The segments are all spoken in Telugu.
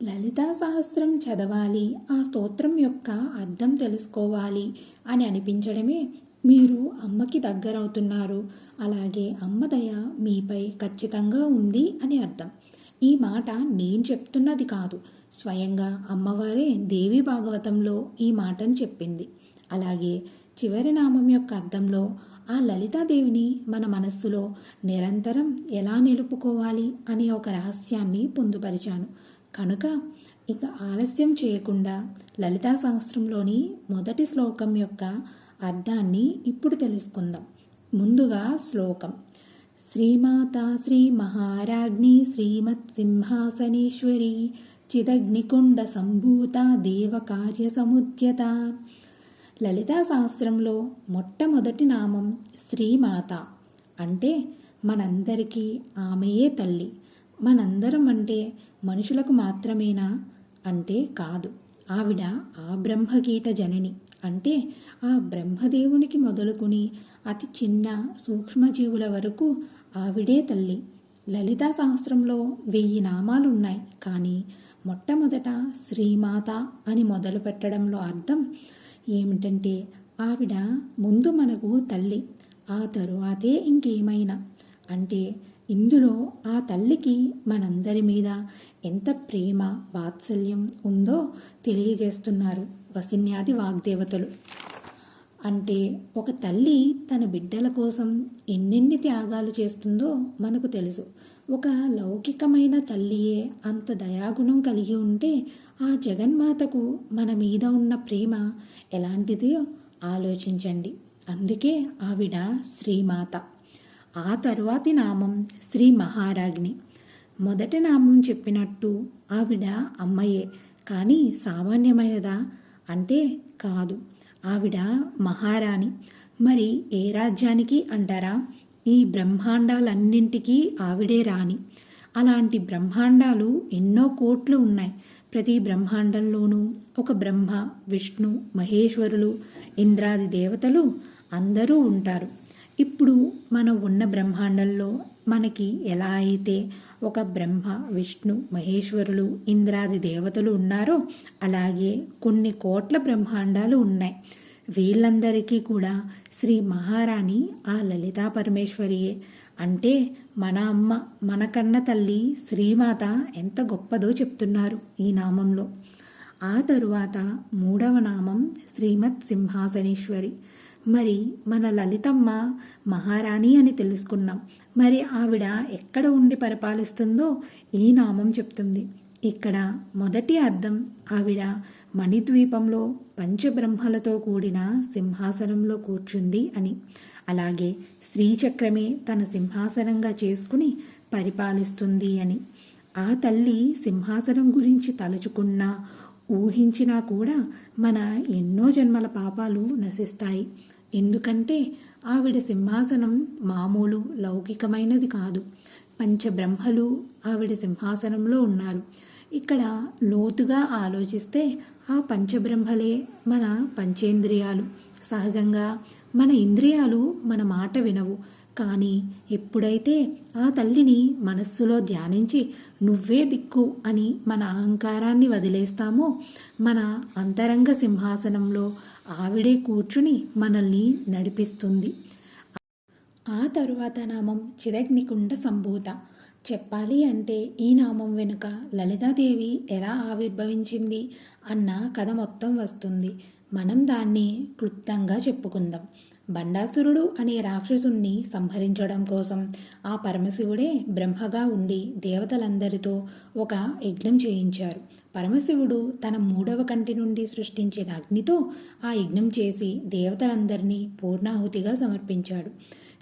లలితా సహస్రం చదవాలి ఆ స్తోత్రం యొక్క అర్థం తెలుసుకోవాలి అని అనిపించడమే మీరు అమ్మకి దగ్గరవుతున్నారు. అలాగే అమ్మ దయ మీపై ఖచ్చితంగా ఉంది అని అర్థం. ఈ మాట నేను చెప్తున్నది కాదు. స్వయంగా అమ్మవారే దేవి భాగవతంలో ఈ మాటను చెప్పింది. అలాగే చివరి నామం యొక్క అర్థంలో ఆ లలితాదేవిని మన మనస్సులో నిరంతరం ఎలా నిలుపుకోవాలి అనే ఒక రహస్యాన్ని పొందుపరిచాను. కనుక ఇక ఆలస్యం చేయకుండా లలితా సహస్రంలోని మొదటి శ్లోకం యొక్క అర్థాన్ని ఇప్పుడు తెలుసుకుందాం. ముందుగా శ్లోకం. శ్రీమాత శ్రీ మహారాజ్ఞి శ్రీమత్ సింహాసనేశ్వరి చిదగ్నికుండ సంభూత దేవకార్య సముద్యత. లలితా సహస్రంలో మొట్టమొదటి నామం శ్రీమాత. అంటే మనందరికీ ఆమెయే తల్లి. మనందరం అంటే మనుషులకు మాత్రమేనా? అంటే కాదు. ఆవిడ ఆ బ్రహ్మగీట జనని. అంటే ఆ బ్రహ్మదేవునికి మొదలుకుని అతి చిన్న సూక్ష్మజీవుల వరకు ఆవిడే తల్లి. లలితా సహస్రంలో వెయ్యి నామాలు ఉన్నాయి కానీ మొట్టమొదట శ్రీమాత అని మొదలు పెట్టడంలో అర్థం ఏమిటంటే ఆవిడ ముందు మనకు తల్లి ఆ తరువాతే ఇంకేమైనా. అంటే ఇందులో ఆ తల్లికి మనందరి మీద ఎంత ప్రేమ వాత్సల్యం ఉందో తెలియజేస్తున్నారు వసిన్యాది వాగ్దేవతలు. అంటే ఒక తల్లి తన బిడ్డల కోసం ఎన్నెన్ని త్యాగాలు చేస్తుందో మనకు తెలుసు. ఒక లౌకికమైన తల్లియే అంత దయాగుణం కలిగి ఉంటే ఆ జగన్మాతకు మన మీద ఉన్న ప్రేమ ఎలాంటిదో ఆలోచించండి. అందుకే ఆవిడ శ్రీమాత. ఆ తరువాతి నామం శ్రీ మహారాజ్ని మొదటి నామం చెప్పినట్టు ఆవిడ అమ్మయే. కానీ సామాన్యమైనదా? అంటే కాదు. ఆవిడ మహారాణి. మరి ఏ రాజ్యానికి అంటారా? ఈ బ్రహ్మాండాలన్నింటికీ ఆవిడే రాణి. అలాంటి బ్రహ్మాండాలు ఎన్నో కోట్లు ఉన్నాయి. ప్రతి బ్రహ్మాండంలోనూ ఒక బ్రహ్మ విష్ణు మహేశ్వరులు ఇంద్రాది దేవతలు అందరూ ఉంటారు. ఇప్పుడు మనం ఉన్న బ్రహ్మాండంలో మనకి ఎలా అయితే ఒక బ్రహ్మ విష్ణు మహేశ్వరులు ఇంద్రాది దేవతలు ఉన్నారో అలాగే కొన్ని కోట్ల బ్రహ్మాండాలు ఉన్నాయి. వీళ్ళందరికీ కూడా శ్రీ మహారాణి ఆ లలితా పరమేశ్వరియే. అంటే మన అమ్మ మన కన్న తల్లి శ్రీమాత ఎంత గొప్పదో చెప్తున్నారు ఈ నామంలో. ఆ తరువాత మూడవ నామం శ్రీమత్ సింహాసనేశ్వరి. మరి మన లలితమ్మ మహారాణి అని తెలుసుకున్నాం. మరి ఆవిడ ఎక్కడ ఉండి పరిపాలిస్తుందో ఈ నామం చెప్తుంది. ఇక్కడ మొదటి అర్థం ఆవిడ మణిద్వీపంలో పంచబ్రహ్మలతో కూడిన సింహాసనంలో కూర్చుంది అని. అలాగే శ్రీచక్రమే తన సింహాసనంగా చేసుకుని పరిపాలిస్తుంది అని. ఆ తల్లి సింహాసనం గురించి తలుచుకున్నా ఊహించినా కూడా మన ఎన్నో జన్మల పాపాలు నశిస్తాయి. ఎందుకంటే ఆవిడ సింహాసనం మామూలు లౌకికమైనది కాదు. పంచబ్రహ్మలు ఆవిడ సింహాసనంలో ఉన్నారు. ఇక్కడ లోతుగా ఆలోచిస్తే ఆ పంచబ్రహ్మలే మన పంచేంద్రియాలు. సహజంగా మన ఇంద్రియాలు మన మాట వినవు. కానీ ఎప్పుడైతే ఆ తల్లిని మనస్సులో ధ్యానించి నువ్వే దిక్కు అని మన అహంకారాన్ని వదిలేస్తామో మన అంతరంగ సింహాసనంలో ఆవిడే కూర్చుని మనల్ని నడిపిస్తుంది. ఆ తరువాత నామం చిరగ్నికుండ సంభూత. చెప్పాలి అంటే ఈ నామం వెనుక లలితాదేవి ఎలా ఆవిర్భవించింది అన్న కథ మొత్తం వస్తుంది. మనం దాన్ని క్లుప్తంగా చెప్పుకుందాం. బండాసురుడు అనే రాక్షసుణ్ణి సంహరించడం కోసం ఆ పరమశివుడే బ్రహ్మగా ఉండి దేవతలందరితో ఒక యజ్ఞం చేయించారు. పరమశివుడు తన మూడవ కంటి నుండి సృష్టించిన అగ్నితో ఆ యజ్ఞం చేసి దేవతలందరినీ పూర్ణాహుతిగా సమర్పించాడు.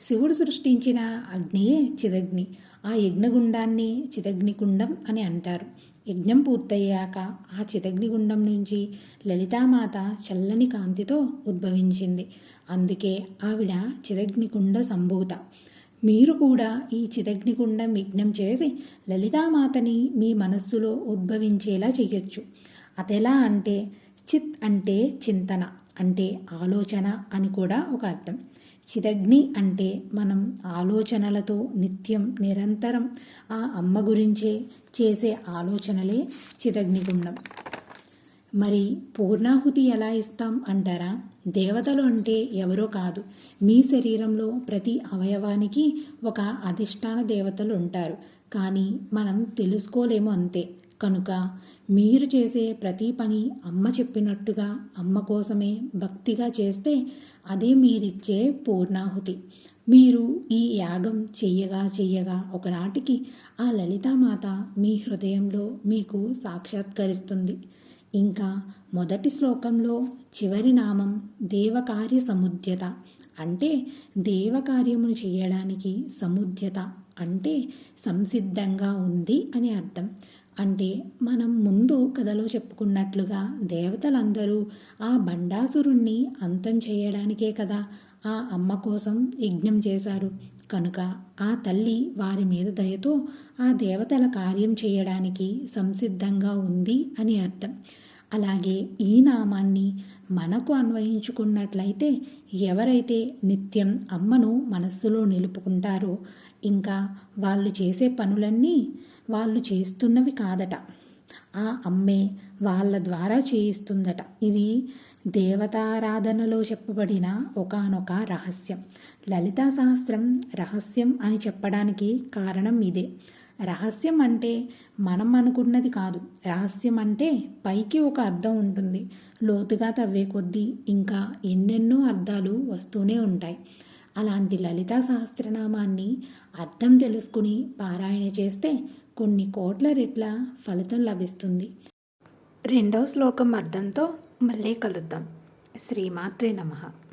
శివుడు సృష్టించిన అగ్నియే చిదగ్ని. ఆ యజ్ఞగుండాన్ని చిదగ్నికుండం అని అంటారు. యజ్ఞం పూర్తయ్యాక ఆ చితగ్నిగుండం నుంచి లలితామాత చల్లని కాంతితో ఉద్భవించింది. అందుకే ఆవిడ చిదగ్నికుండ సంభూత. మీరు కూడా ఈ చిదగ్నికుండం యజ్ఞం చేసి లలితామాతని మీ మనస్సులో ఉద్భవించేలా చేయొచ్చు అదెలా అంటే చిత్ అంటే చింతన అంటే ఆలోచన అని కూడా ఒక అర్థం. చిదగ్ని అంటే మనం ఆలోచనలతో నిత్యం నిరంతరం ఆ అమ్మ గురించే చేసే ఆలోచనలే చిదగ్నిగుండం మరి పూర్ణాహుతి ఎలా ఇస్తాం అంటారా? దేవతలు అంటే ఎవరో కాదు. మీ శరీరంలో ప్రతి అవయవానికి ఒక అధిష్టాన దేవతలు ఉంటారు. కానీ మనం తెలుసుకోలేము అంతే. కనుక మీరు చేసే ప్రతి పని అమ్మ చెప్పినట్టుగా అమ్మ కోసమే భక్తిగా చేస్తే అదే మీరిచ్చే పూర్ణాహుతి. మీరు ఈ యాగం చెయ్యగా చెయ్యగా ఒకనాటికి ఆ లలితామాత మీ హృదయంలో మీకు సాక్షాత్కరిస్తుంది. ఇంకా మొదటి శ్లోకంలో చివరి నామం దేవకార్య సముద్యత. అంటే దేవకార్యమును చేయడానికి సముద్యత అంటే సంసిద్ధంగా ఉంది అని అర్థం. అంటే మనం ముందు కథలో చెప్పుకున్నట్లుగా దేవతలందరూ ఆ బండాసురుణ్ణి అంతం చేయడానికే కదా ఆ అమ్మ కోసం యజ్ఞం చేశారు. కనుక ఆ తల్లి వారి మీద దయతో ఆ దేవతల కార్యం చేయడానికి సంసిద్ధంగా ఉంది అని అర్థం. అలాగే ఈ నామాన్ని మనకు అన్వయించుకున్నట్లయితే ఎవరైతే నిత్యం అమ్మను మనస్సులో నిలుపుకుంటారో ఇంకా వాళ్ళు చేసే పనులన్నీ వాళ్ళు చేస్తున్నవి కాదట. ఆ అమ్మే వాళ్ళ ద్వారా చేయిస్తుందట. ఇది దేవతారాధనలో చెప్పబడిన ఒకానొక రహస్యం. లలితా సహస్రం రహస్యం అని చెప్పడానికి కారణం ఇదే. రహస్యం అంటే మనం అనుకున్నది కాదు. రహస్యం అంటే పైకి ఒక అర్థం ఉంటుంది. లోతుగా తవ్వే కొద్దీ ఇంకా ఎన్నెన్నో అర్థాలు వస్తూనే ఉంటాయి. అలాంటి లలితా సహస్రనామాన్ని అర్థం తెలుసుకుని పారాయణ చేస్తే కొన్ని కోట్ల రెట్ల ఫలితం లభిస్తుంది. రెండవ శ్లోకం అర్థంతో మళ్ళీ కలుద్దాం. శ్రీమాత్రే నమః.